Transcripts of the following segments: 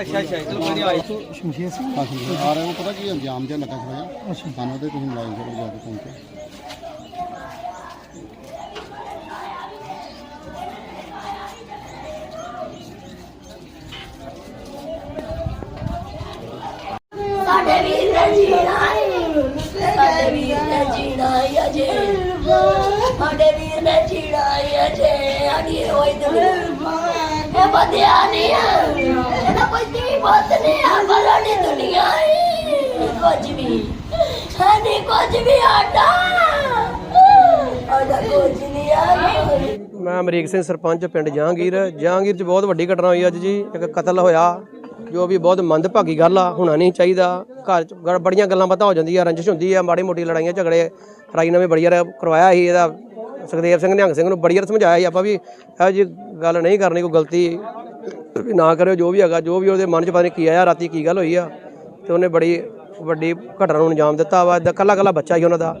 ਅੱਛਾ ਅੱਛਾ ਚਲੋ ਕੋਈ ਨਹੀਂ ਆਈ ਸ਼ਮਸ਼ੀਰ ਸਿੰਘ ਹਾਂ ਜੀ ਆ ਰਹੇ ਉਹ ਪਤਾ ਕੀ ਅੰਜਾਮ ਜਿਹਾ ਲੱਗਾ ਜਿਹਾ। ਸਾਨੂੰ ਤੁਸੀਂ ਜਾ ਕੇ ਪਹੁੰਚੇ। ਸਾਡੇ ਵੀਰ ਨੇ ਜੀਣਾ ਏ। ਸਾਡੇ ਵੀਰ ਨੇ ਜੀਣਾ ਏ ਅਜੇ। ਸਾਡੇ ਵੀਰ ਨੇ ਜੀਣਾ ਏ ਅਜੇ ਅੜੀ ਹੋਈ ਦੁਨੀਆ। ਇਹ ਬੰਦਿਆ ਨਹੀਂ ਆ। ਇਹਦਾ ਕੋਈ ਨਹੀਂ ਬਾਤ ਨਹੀਂ ਆ ਬਲੜੀ ਦੁਨੀਆ ਏ ਕੁਝ ਵੀ। ਹੈ ਕੁਝ ਵੀ ਆਟਾ। ਆਟਾ ਕੁਝ ਨਹੀਂ ਆ। ਮੈਂ ਅਮਰੀਕ ਸਿੰਘ ਸਰਪੰਚ, ਪਿੰਡ ਜਹਾਂਗੀਰ। ਜਹਾਂਗੀਰ 'ਚ ਬਹੁਤ ਵੱਡੀ ਘਟਨਾ ਹੋਈ ਅੱਜ ਜੀ। ਇੱਕ ਕਤਲ ਹੋਇਆ। ਜੋ ਵੀ ਬਹੁਤ ਮੰਦਭਾਗੀ ਗੱਲ ਆ, ਹੋਣਾ ਨਹੀਂ ਚਾਹੀਦਾ। ਘਰ 'ਚ ਗ- ਬੜੀਆਂ ਗੱਲਾਂ ਪਤਾ ਹੋ ਜਾਂਦੀਆਂ, ਰੰਜਿਸ਼ ਹੁੰਦੀ ਆ, ਮਾੜੀ ਮੋਟੀ ਲੜਾਈਆਂ, ਝਗੜੇ। ਰਾਈ ਨਵੇਂ ਬੜੀ ਯਾਰ ਕਰਵਾਇਆ ਸੀ ਇਹਦਾ। ਸੁਖਦੇਵ ਸਿੰਘ, ਨਿਹੰਗ ਸਿੰਘ ਨੂੰ ਬੜੀ ਵਾਰ ਸਮਝਾਇਆ ਸੀ, ਆਪਾਂ ਵੀ ਇਹੋ ਜੀ ਗੱਲ ਨਹੀਂ ਕਰਨੀ, ਕੋਈ ਗਲਤੀ ਵੀ ਨਾ ਕਰਿਓ, ਜੋ ਵੀ ਹੈਗਾ, ਜੋ ਵੀ ਉਹਦੇ ਮਨ 'ਚ ਪਤਾ ਨਹੀਂ ਕੀ ਆਇਆ, ਰਾਤੀ ਕੀ ਗੱਲ ਹੋਈ ਆ। ਤੇ ਉਹਨੇ ਬੜੀ ਵੱਡੀ ਘਟਨਾ ਨੂੰ ਅੰਜਾਮ ਦਿੱਤਾ ਵਾ। ਇਦਾਂ ਕੱਲਾ ਕੱਲਾ ਬੱਚਾ ਸੀ ਉਹਨਾਂ ਦਾ।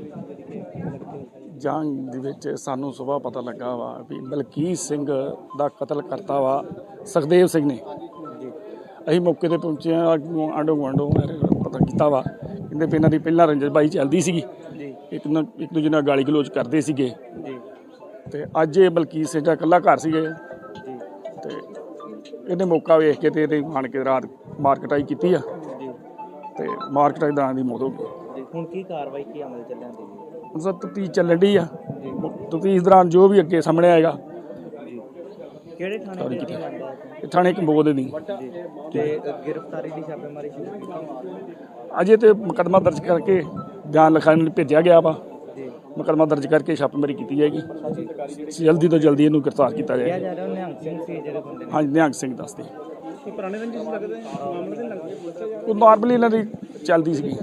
ਜੰਗ ਦੇ ਵਿੱਚ ਸਾਨੂੰ ਸਵੇਰ ਪਤਾ ਲੱਗਾ ਵਾ ਵੀ ਬਲਕੀਤ ਸਿੰਘ ਦਾ ਕਤਲ ਕਰਤਾ ਵਾ ਸੁਖਦੇਵ ਸਿੰਘ ਨੇ। ਅਸੀਂ ਮੌਕੇ ਤੇ ਪਹੁੰਚੇ ਆ ਆਂਡੋ ਗੁਆਂਢੋਂ ਪਤਾ ਕੀਤਾ ਵਾ। ਕਹਿੰਦੇ ਵੀ ਇਹਨਾਂ ਦੀ ਪਹਿਲਾਂ ਰੰਜਨ ਬਾਈ ਚੱਲਦੀ ਸੀਗੀ। ਇੱਕ ਨਾ ਇੱਕ ਦੂਜੇ ਨਾਲ ਗਾਲੀ ਗਲੋਚ ਕਰਦੇ ਸੀਗੇ। ਤੇ ਅੱਜ ਇਹ ਬਲਕੀਤ ਸਿੰਘ ਦਾ ਇਕੱਲਾ ਘਰ ਸੀਗੇ। ਤੇ ਇਹਨੇ ਮੌਕਾ ਵੇਖ ਕੇ ਤੇ ਇਹਦੇ ਆਣ ਕੇ ਰਾਤ ਮਾਰਕਟਾਈ ਕੀਤੀ ਆ। ਤੇ ਮਾਰਕਟਾਈ ਦਾ ਦੀ ਮੌਤ ਹੋ ਗਈ। ਹੁਣ ਕੀ ਕਾਰਵਾਈ ਕੀ ਅਮਲ ਚੱਲਿਆ ਦੀ ਸਰ ਤਤੀ ਚੱਲਣ ਡਈ ਆ। ਤਤੀ ਦੌਰਾਨ ਜੋ ਵੀ ਅੱਗੇ ਸਾਹਮਣੇ ਆਏਗਾ। ਕਿਹੜੇ ਥਾਣੇ ਦੇ ਅਧੀਨ ਆਉਂਦਾ ਹੈ ਇਹ ਥਾਣੇ ਕੰਬੋਦ ਦੀ ਤੇ ਗ੍ਰਿਫਤਾਰੀ ਦੀ ਛਾਪੇਮਾਰੀ ਸ਼ੁਰੂ ਕੀਤੀ ਅਜੇ ਤੇ ਮੁਕੱਦਮਾ ਦਰਜ ਕਰਕੇ ਬਿਆਨ ਲਿਖਾਉਣ ਲਈ ਭੇਜਿਆ ਗਿਆ ਵਾ। ਮੁਕੱਦਮਾ ਦਰਜ ਕਰਕੇ ਛਾਪੇਮਾਰੀ ਕੀਤੀ ਜਾਏਗੀ। ਜਲਦੀ ਤੋਂ ਜਲਦੀ ਇਹਨੂੰ ਗ੍ਰਿਫਤਾਰ ਕੀਤਾ ਕਿਹਾ ਜਾਏਗਾ ਜਾ ਰਿਹਾ ਨਿਹੰਗ ਸਿੰਘ ਸੀ ਜਿਹੜੇ ਬੰਦੇ ਨੇ। ਹਾਂਜੀ ਨਿਹੰਗ ਸਿੰਘ ਦੱਸਦੇ। ਪੁਰਾਣੇ ਰੰਜਿਸ਼ ਲੱਗਦੇ? ਮਾਮਲੇ ਦੇ ਲੱਗਦੇ ਉਹ ਨਾਰਮਲੀ ਇਹਨਾਂ ਦੀ ਚੱਲਦੀ ਸੀਗੀ।